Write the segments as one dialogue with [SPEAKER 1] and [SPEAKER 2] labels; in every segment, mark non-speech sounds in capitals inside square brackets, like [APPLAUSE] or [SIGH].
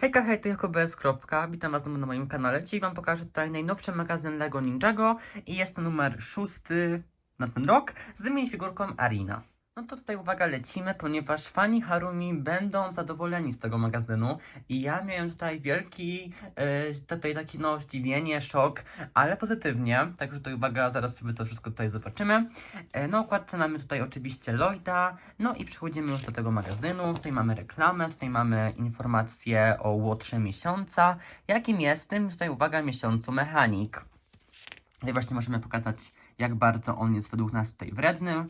[SPEAKER 1] Hejka, hej, to Jakobs. Kropka. Witam was znowu na moim kanale. Dzisiaj wam pokażę tutaj najnowszy magazyn LEGO Ninjago i jest to numer szósty na ten rok z minifigurką Arina. No to tutaj uwaga, lecimy, ponieważ fani Harumi będą zadowoleni z tego magazynu i ja miałem tutaj wielki, e, tutaj taki no zdziwienie, szok, ale pozytywnie, także tutaj uwaga, zaraz sobie to wszystko tutaj zobaczymy. E, na okładce mamy tutaj oczywiście Lloyda, no i przechodzimy już do tego magazynu. Tutaj mamy reklamę, tutaj mamy informację o łotrze miesiąca, jakim jest tym, tutaj uwaga, miesiącu mechanik. Tutaj właśnie możemy pokazać, jak bardzo on jest według nas tutaj wredny.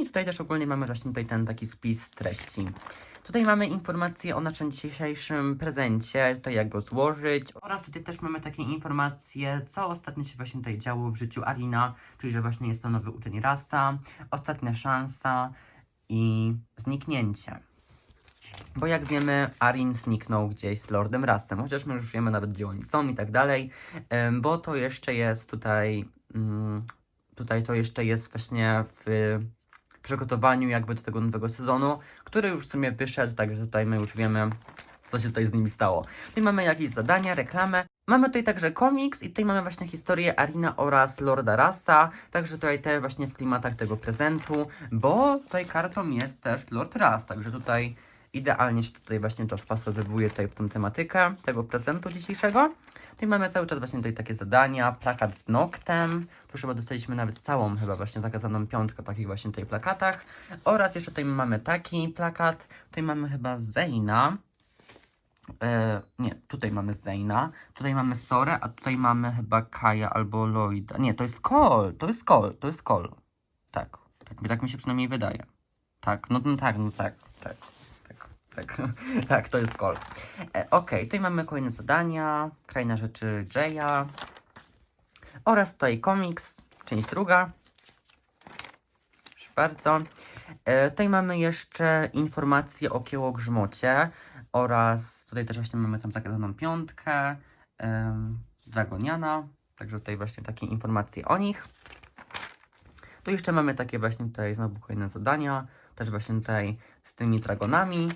[SPEAKER 1] I tutaj też ogólnie mamy właśnie tutaj ten taki spis treści. Tutaj mamy informacje o naszym dzisiejszym prezencie, tutaj jak go złożyć oraz tutaj też mamy takie informacje, co ostatnio się właśnie tutaj działo w życiu Arina, czyli że właśnie jest to nowy uczeń rasa, ostatnia szansa i zniknięcie. Bo jak wiemy, Arin zniknął gdzieś z Lordem Rasem, chociaż my już wiemy nawet gdzie oni są i tak dalej, bo to jeszcze jest tutaj, mm, tutaj to jeszcze jest właśnie w przygotowaniu jakby do tego nowego sezonu, który już w sumie wyszedł, także tutaj my już wiemy, co się tutaj z nimi stało. Tutaj mamy jakieś zadania, reklamę. Mamy tutaj także komiks i tutaj mamy właśnie historię Arina oraz Lorda Rasa, także tutaj też właśnie w klimatach tego prezentu, bo tutaj kartą jest też Lord Ras, także tutaj idealnie się tutaj właśnie to wpasowywuje tutaj w tą tematykę tego prezentu dzisiejszego. Tutaj mamy cały czas właśnie tutaj takie zadania, plakat z Noctem, tu chyba dostaliśmy nawet całą chyba właśnie zakazaną piątkę takich właśnie tutaj plakatach oraz jeszcze tutaj mamy taki plakat, tutaj mamy chyba Zeyna, E, nie, tutaj mamy Zeyna, tutaj mamy Sorę, a tutaj mamy chyba Kaja albo Lloyda. Nie, to jest Cole, to jest Cole, to jest Cole. Tak, tak, tak mi się przynajmniej wydaje. Tak, no, no tak, no tak, tak, tak, [LAUGHS] tak, to jest Cole. E, Okej, tutaj mamy kolejne zadania, kraina rzeczy Jaya oraz tutaj komiks, część druga. Proszę bardzo. E, tutaj mamy jeszcze informacje o kiełogrzmocie oraz tutaj też właśnie mamy tam zakazaną piątkę em, Dragoniana, także tutaj właśnie takie informacje o nich. Tu jeszcze mamy takie właśnie tutaj znowu kolejne zadania, też właśnie tutaj z tymi dragonami.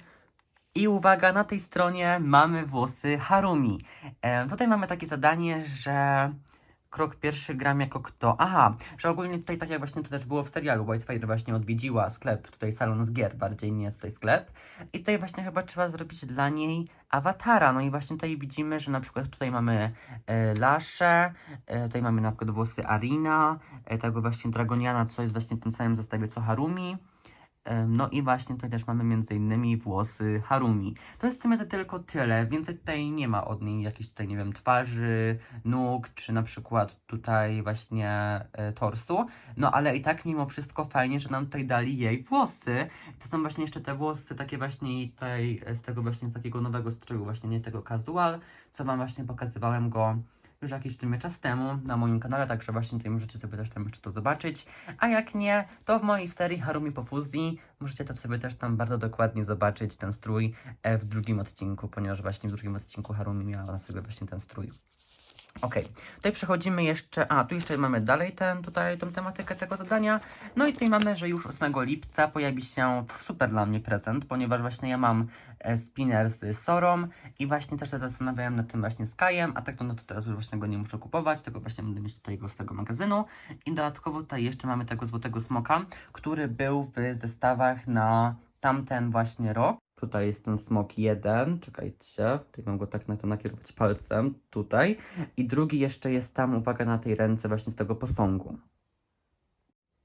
[SPEAKER 1] I uwaga, na tej stronie mamy włosy Harumi. Em, tutaj mamy takie zadanie, że krok pierwszy gram jako kto? Aha, że ogólnie tutaj tak jak właśnie to też było w serialu, Whitefire właśnie odwiedziła sklep, tutaj salon z gier, bardziej nie tutaj sklep. I tutaj właśnie chyba trzeba zrobić dla niej awatara. No i właśnie tutaj widzimy, że na przykład tutaj mamy e, Lasze, e, tutaj mamy na przykład włosy Arina, e, tego właśnie Dragoniana, co jest właśnie w tym samym zestawie co Harumi. Em, No i właśnie tutaj też mamy innymi włosy Harumi. To jest w sumie to tylko tyle, więcej tutaj nie ma od niej jakiejś tutaj, nie wiem, twarzy, nóg, czy na przykład tutaj właśnie e, torsu. No ale i tak mimo wszystko fajnie, że nam tutaj dali jej włosy. To są właśnie jeszcze te włosy takie właśnie tutaj e, z tego właśnie z takiego nowego stryju, właśnie nie tego casual, co wam właśnie pokazywałem go już jakiś w sumie czas temu na moim kanale, także właśnie tutaj możecie sobie też tam jeszcze to zobaczyć. A jak nie, to w mojej serii Harumi po fuzji możecie to sobie też tam bardzo dokładnie zobaczyć, ten strój e, w drugim odcinku, ponieważ właśnie w drugim odcinku Harumi miała na sobie właśnie ten strój. Okej, tutaj przechodzimy jeszcze, a tu jeszcze mamy dalej ten, tutaj tą tematykę tego zadania. No i tutaj mamy, że już 8 lipca pojawi się super dla mnie prezent, ponieważ właśnie ja mam e, spinner z Sorą i właśnie też się zastanawiałem nad tym właśnie z Kajem, a tak to no to teraz już właśnie go nie muszę kupować, tylko właśnie będę mieć tutaj go z tego magazynu. I dodatkowo tutaj jeszcze mamy tego złotego smoka, który był w zestawach na tamten właśnie rok. Tutaj jest ten smok jeden, czekajcie, tutaj mam go tak na to nakierować palcem, tutaj. I drugi jeszcze jest tam, uwaga, na tej ręce właśnie z tego posągu.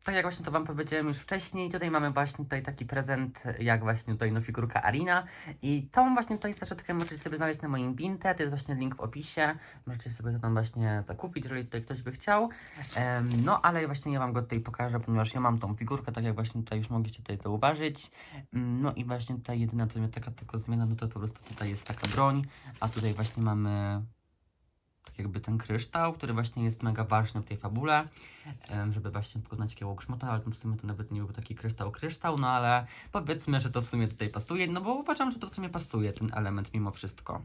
[SPEAKER 1] Tak jak właśnie to Wam powiedziałem już wcześniej, tutaj mamy właśnie tutaj taki prezent, jak właśnie tutaj no figurka Arina. I tą właśnie tutaj saszetkę możecie sobie znaleźć na moim Binte, to jest właśnie link w opisie, możecie sobie to tam właśnie zakupić, jeżeli tutaj ktoś by chciał, Em, no ale właśnie ja Wam go tutaj pokażę, ponieważ ja mam tą figurkę, tak jak właśnie tutaj już mogliście tutaj zauważyć, Mm, no i właśnie tutaj jedyna to taka tylko zmiana, no to po prostu tutaj jest taka broń, a tutaj właśnie mamy jakby ten kryształ, który właśnie jest mega ważny w tej fabule, żeby właśnie pokonać kieło grzmota, ale w sumie to nawet nie był taki kryształ, kryształ, no ale powiedzmy, że to w sumie tutaj pasuje, no bo uważam, że to w sumie pasuje, ten element mimo wszystko.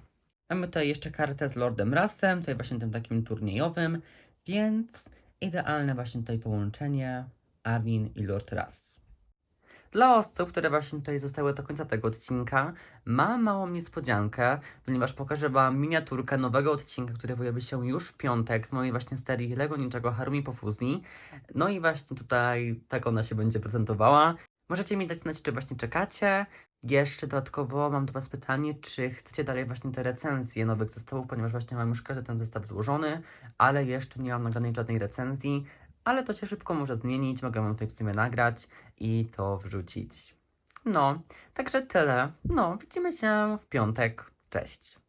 [SPEAKER 1] Mamy tutaj jeszcze kartę z Lordem Rasem, tutaj właśnie tym takim turniejowym, więc idealne właśnie tutaj połączenie Armin i Lord Ras. Dla osób, które właśnie tutaj zostały do końca tego odcinka, mam małą niespodziankę, ponieważ pokażę Wam miniaturkę nowego odcinka, który pojawi się już w piątek z mojej właśnie serii Lego Niczego Harumi po fuzji. No i właśnie tutaj tak ona się będzie prezentowała. Możecie mi dać znać, czy właśnie czekacie. Jeszcze dodatkowo mam do Was pytanie, czy chcecie dalej właśnie te recenzje nowych zestawów, ponieważ właśnie mam już każdy ten zestaw złożony, ale jeszcze nie mam nagranej żadnej recenzji, ale to się szybko może zmienić, mogę Wam tutaj w sumie nagrać i to wrzucić. No, także tyle. No, widzimy się w piątek. Cześć.